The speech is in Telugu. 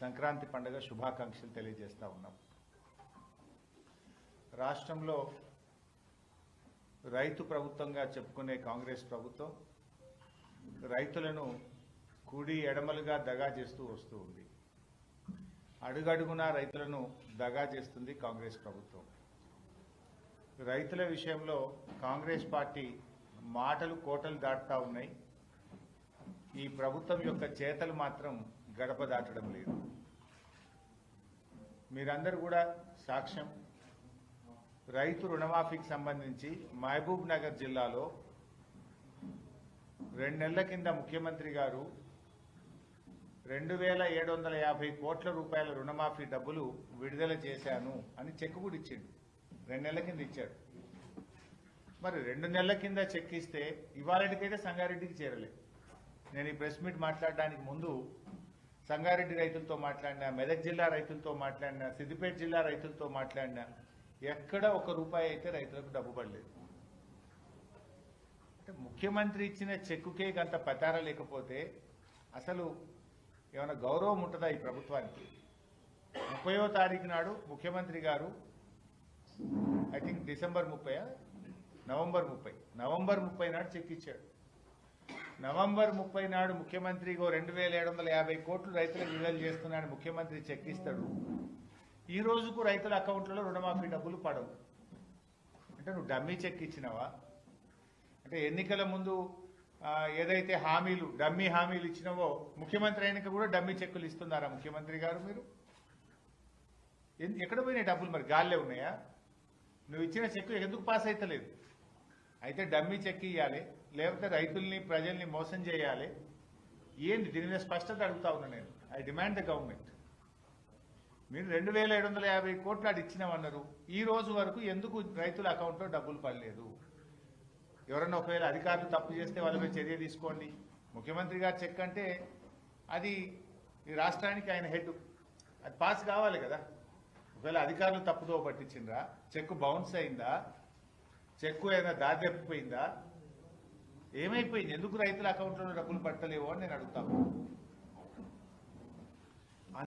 సంక్రాంతి పండుగ శుభాకాంక్షలు తెలియజేస్తూ ఉన్నాం. రాష్ట్రంలో రైతు ప్రభుత్వంగా చెప్పుకునే కాంగ్రెస్ ప్రభుత్వం రైతులను కుడి ఎడమలుగా దగా చేస్తూ వస్తూ ఉంది. అడుగడుగునా రైతులను దగా చేస్తుంది కాంగ్రెస్ ప్రభుత్వం. రైతుల విషయంలో కాంగ్రెస్ పార్టీ మాటలు కోటలు దాటుతా ఉన్నాయి. ఈ ప్రభుత్వం యొక్క చేతలు మాత్రం గడప దాటడం లేదు. మీరందరూ కూడా సాక్ష్యం. రైతు రుణమాఫీకి సంబంధించి మహబూబ్ నగర్ జిల్లాలో రెండు నెలల కింద ముఖ్యమంత్రి గారు రెండు వేల ఏడు వందల యాభై కోట్ల రూపాయల రుణమాఫీ డబ్బులు విడుదల చేశాను అని చెక్ కూడా ఇచ్చిండు. రెండు నెలల కింద ఇచ్చాడు. మరి రెండు నెలల కింద చెక్ ఇస్తే ఇవాళకైతే సంగారెడ్డికి చేరలేదు నేను ఈ ప్రెస్ మీట్ మాట్లాడడానికి ముందు సంగారెడ్డి రైతులతో మాట్లాడినా మెదక్ జిల్లా రైతులతో మాట్లాడినా సిద్దిపేట జిల్లా రైతులతో మాట్లాడినా ఎక్కడ ఒక రూపాయి అయితే రైతులకు డబ్బు పడలేదు. అంటే ముఖ్యమంత్రి ఇచ్చిన చెక్కుకే గంత పతార లేకపోతే అసలు ఏమైనా గౌరవం ఉంటుందా ఈ ప్రభుత్వానికి? ముప్పయో తారీఖు నాడు ముఖ్యమంత్రి గారు ఐ థింక్ డిసెంబర్ ముప్పై నవంబర్ ముప్పై. నవంబర్ ముప్పై నాడు చెక్ ఇచ్చాడు. నవంబర్ ముప్పై నాడు ముఖ్యమంత్రిగో రెండు వేల ఏడు వందల యాభై కోట్లు రైతులకు విడుదల చేస్తున్నాడు ముఖ్యమంత్రి చెక్ ఇస్తాడు ఈ రోజుకు రైతుల అకౌంట్లలో రుణమాఫీ డబ్బులు పడవు. అంటే నువ్వు డమ్మీ చెక్ ఇచ్చినావా? అంటే ఎన్నికల ముందు ఏదైతే హామీలు డమ్మీ హామీలు ఇచ్చినావో ముఖ్యమంత్రి అయినాక కూడా డమ్మీ చెక్కులు ఇస్తున్నారా ముఖ్యమంత్రి గారు మీరు? ఎక్కడ పోయినాయి డబ్బులు మరి? గాల్లే ఉన్నాయా? నువ్వు ఇచ్చిన చెక్కు ఎందుకు పాస్ అవుతలేదు అయితే డమ్మీ చెక్ ఇవ్వాలి లేకపోతే రైతుల్ని ప్రజల్ని మోసం చేయాలి. ఏంది? దీని మీద స్పష్టత అడుగుతా ఉన్నా నేను. I demand the government. మీరు రెండు వేల ఏడు వందల యాభై కోట్లు అది ఇచ్చినామన్నారు ఈ రోజు వరకు ఎందుకు రైతుల అకౌంట్లో డబ్బులు పడలేదు? ఎవరన్నా ఒకవేళ అధికారులు తప్పు చేస్తే వాళ్ళ చర్య తీసుకోండి. ముఖ్యమంత్రి గారు చెక్ అంటే అది ఈ రాష్ట్రానికి ఆయన హెడ్. అది పాస్ కావాలి కదా. ఒకవేళ అధికారులు తప్పుదో పట్టించిండ్రా? చెక్ బౌన్స్ అయిందా? చెక్కు ఏదైనా దారిదెప్పిపోయిందా ఏమైపోయింది? ఎందుకు రైతుల అకౌంట్లో డబ్బులు పట్టలేవు అని నేను అడుగుతాను